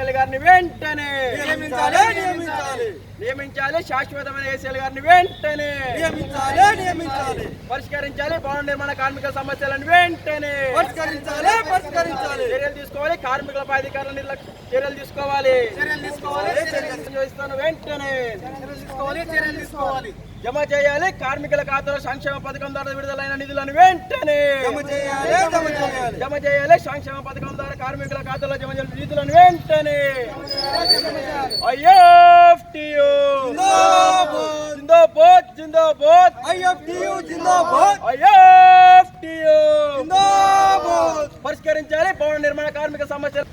ACL గారిని వెంటనే నియమించాలి నియమించాలి. నియమించాలి. శాశ్వతమైన ఏసీఎల్ గారిని వెంటనే నియమించాలి నియమించాలి. పరిష్కరించాలి. భవన నిర్మాణ కార్మిక సమస్యలను వెంటనే పరిష్కరించాలి పరిష్కరించాలి. చర్యలు తీసుకోవాలి. కార్మికులపై అధికారుల నిర్లక్ష్య చర్యలు తీసుకోవాలి. చర్యలు తీసుకోవాలి చర్యలు వెంటనే. తీసుకోవాలి చర్యలు తీసుకోవాలి. జమ చేయాలి. కార్మికుల ఖాతాలో సంక్షేమ పథకం ద్వారా విడుదలైన నిధులను వెంటనే జమ చేయాలి సంక్షేమ పథకం ద్వారా కార్మికుల ఖాతాలో జమ చేయాలి. నిధులను వెంటనే. ఐఎఫ్టియు. జిందాబాద్ జిందాబాద్. ఐఎఫ్టియు జిందాబాద్. ఐఎఫ్టియు. జిందాబాద్. పరిష్కరించాలి. భవన నిర్మాణ కార్మిక సమస్యలు.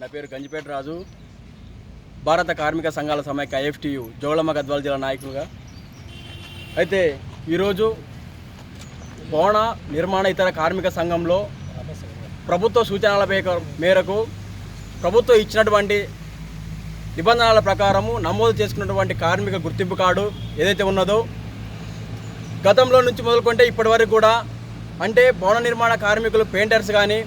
నా పేరు గంజిపేట రాజు. భారత కార్మిక సంఘాల సమైక్య ఐఎఫ్టియు జోళమ్మ గద్వాల జిల్లా నాయకులుగా. అయితే ఈరోజు భవన నిర్మాణ ఇతర కార్మిక సంఘంలో ప్రభుత్వ సూచనల మేరకు ప్రభుత్వం ఇచ్చినటువంటి నిబంధనల ప్రకారము నమోదు చేసుకున్నటువంటి కార్మిక గుర్తింపు కార్డు ఏదైతే ఉన్నదో గతంలో నుంచి మొదలుకుంటే ఇప్పటి వరకు కూడా అంటే భవన నిర్మాణ కార్మికులు పెయింటర్స్ కానీ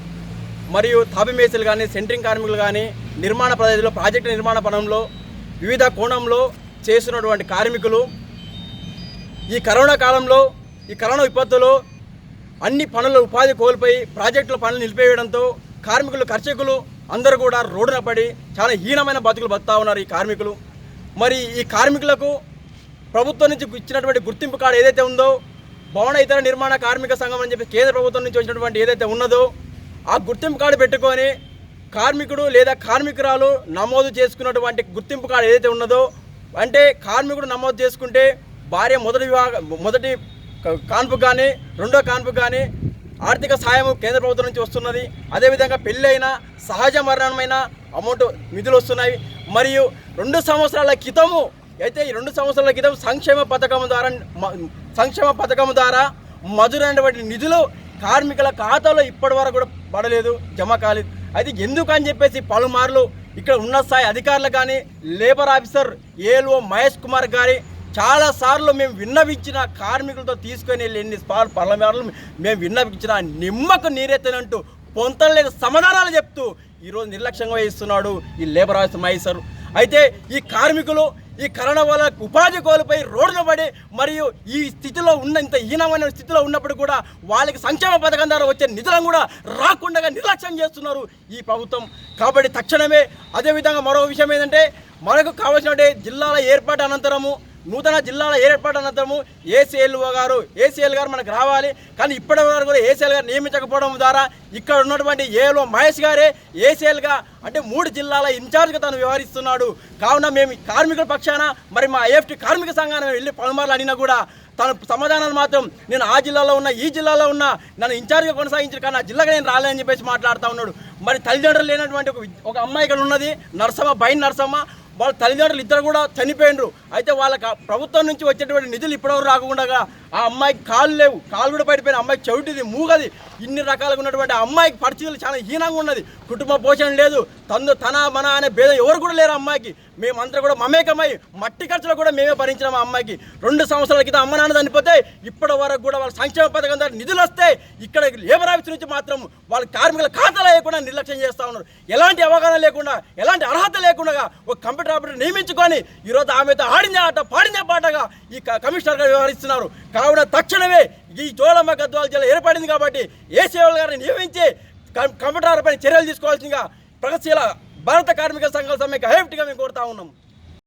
మరియు తాపి కానీ సెంట్రింగ్ కార్మికులు కానీ నిర్మాణ ప్రదేశంలో ప్రాజెక్టు నిర్మాణ పనంలో వివిధ కోణంలో చేస్తున్నటువంటి కార్మికులు ఈ కరోనా కాలంలో ఈ కరోనా విపత్తులో అన్ని పనుల ఉపాధి కోల్పోయి ప్రాజెక్టుల పనులు నిలిపేయడంతో కార్మికులు కర్షకులు అందరూ కూడా రోడ్డున పడి చాలా హీనమైన బతుకులు బతుకుతా ఉన్నారు ఈ కార్మికులు. మరి ఈ కార్మికులకు ప్రభుత్వం నుంచి ఇచ్చినటువంటి గుర్తింపు కార్డు ఏదైతే ఉందో భవన ఇతర నిర్మాణ కార్మిక సంఘం అని చెప్పి కేంద్ర ప్రభుత్వం నుంచి వచ్చినటువంటి ఏదైతే ఉన్నదో ఆ గుర్తింపు కార్డు పెట్టుకొని కార్మికుడు లేదా కార్మికురాలు నమోదు చేసుకున్నటువంటి గుర్తింపు కార్డు ఏదైతే ఉన్నదో అంటే కార్మికుడు నమోదు చేసుకుంటే భార్య మొదటి వివాహ మొదటి కాన్పు కానీ రెండో కాన్పు కానీ ఆర్థిక సాయం కేంద్ర ప్రభుత్వం నుంచి వస్తున్నది. అదేవిధంగా పెళ్ళైన సహజ మరణమైన అమౌంట్ నిధులు వస్తున్నాయి. మరియు రెండు సంవత్సరాల క్రితము అయితే ఈ రెండు సంవత్సరాల క్రితం సంక్షేమ పథకం ద్వారా సంక్షేమ పథకం ద్వారా మధురైనటువంటి నిధులు కార్మికుల ఖాతాలో ఇప్పటి వరకు కూడా పడలేదు జమ కాలేదు. అయితే ఎందుకు అని చెప్పేసి పలుమార్లు ఇక్కడ ఉన్న స్థాయి అధికారులు కానీ labour officer ALO Mahesh Kumar గారి చాలా సార్లు మేము విన్నవించిన కార్మికులతో తీసుకొని వెళ్ళి ఎన్ని సార్లు పర్లమార్లు మేము విన్నవించిన నిమ్మకు నీరెత్తనంటూ పొంతలేని సమాధానాలు చెప్తూ ఈరోజు నిర్లక్ష్యంగా వహిస్తున్నాడు ఈ లేబర్ ఆఫీసర్ మహేశ్వర్ అయితే ఈ కార్మికులు ఈ కరోనా వల్ల ఉపాధి కోల్పోయి రోడ్లు పడి మరియు ఈ స్థితిలో ఉన్న ఇంత హీనమైన స్థితిలో ఉన్నప్పుడు కూడా వాళ్ళకి సంక్షేమ పథకం ద్వారా వచ్చే నిధులను కూడా రాకుండా నిర్లక్ష్యం చేస్తున్నారు ఈ ప్రభుత్వం. కాబట్టి తక్షణమే అదేవిధంగా మరో విషయం ఏంటంటే మనకు కావాల్సిన జిల్లాల ఏర్పాటు అనంతరము నూతన జిల్లాల ఏర్పాటు అనంతరము ఏసీఎల్ఓ గారు ఏసీఎల్ గారు మనకు రావాలి. కానీ ఇప్పటి వరకు కూడా ఏసీఎల్ గారు నియమించకపోవడం ద్వారా ఇక్కడ ఉన్నటువంటి ఏలో మహేష్ గారే ఏసీఎల్గా అంటే మూడు జిల్లాల ఇన్ఛార్జ్గా తను వ్యవహరిస్తున్నాడు. కావున మేము కార్మికుల పక్షాన మరి మా ఐఎఫ్టీ కార్మిక సంఘాన్ని వెళ్ళి పలుమార్లు అడిగినా కూడా తన సమాధానాలు మాత్రం నేను ఆ జిల్లాలో ఉన్నా ఈ జిల్లాలో ఉన్నా నన్ను ఇన్ఛార్జ్గా కొనసాగించారు కానీ ఆ జిల్లాగా నేను రాలేదని చెప్పేసి మాట్లాడుతూ ఉన్నాడు. మరి తల్లిదండ్రులు లేనటువంటి ఒక అమ్మాయి ఇక్కడ ఉన్నది నర్సమ్మ బైన్ నర్సమ్మ. వాళ్ళ తల్లిదండ్రులు ఇద్దరు కూడా చనిపోయినరు. అయితే వాళ్ళకి ప్రభుత్వం నుంచి వచ్చేటువంటి నిధులు ఇప్పటివరకు రాకుండా ఆ అమ్మాయికి కాళ్ళు లేవు. కాళ్ళు కూడా పడిపోయిన అమ్మాయికి చెవిటిది మూగది. ఇన్ని రకాలుగా ఉన్నటువంటి అమ్మాయికి పరిస్థితులు చాలా హీనంగా ఉన్నది. కుటుంబ పోషణ లేదు. తను తన మన అనే భేదం ఎవరు కూడా లేరు అమ్మాయికి. మేమంతా కూడా మమేకమై మట్టి ఖర్చులు కూడా మేమే భరించినాం ఆ అమ్మాయికి. రెండు సంవత్సరాల క్రితం అమ్మ నాన్న చనిపోతే ఇప్పటి వరకు కూడా వాళ్ళ సంక్షేమ పథకం ద్వారా నిధులు వస్తే ఇక్కడ లేబర్ ఆఫీస్ నుంచి మాత్రం వాళ్ళ కార్మికుల ఖాతాలు లేకుండా నిర్లక్ష్యం చేస్తూ ఉన్నారు. ఎలాంటి అవగాహన లేకుండా ఎలాంటి అర్హత లేకుండా ఒక కంప్యూటర్ ఆపరేటర్ నియమించుకొని ఈరోజు ఆమెతో ఆడిందే ఆట పాడిందే పాటగా ఈ కమిషనర్గా వ్యవహరిస్తున్నారు. కావున తక్షణమే ఈ చోళమ్మ గద్వాల జిల్లా ఏర్పడింది కాబట్టి ఏ సేవలు గారిని నియమించి కం- కంప్యూటర్ పైన చర్యలు తీసుకోవాల్సిందిగా ప్రగతిశీల భారత కార్మిక సంఘాల సమ్మెకి హైఫ్ట్గా మేము కోరుతా ఉన్నాం.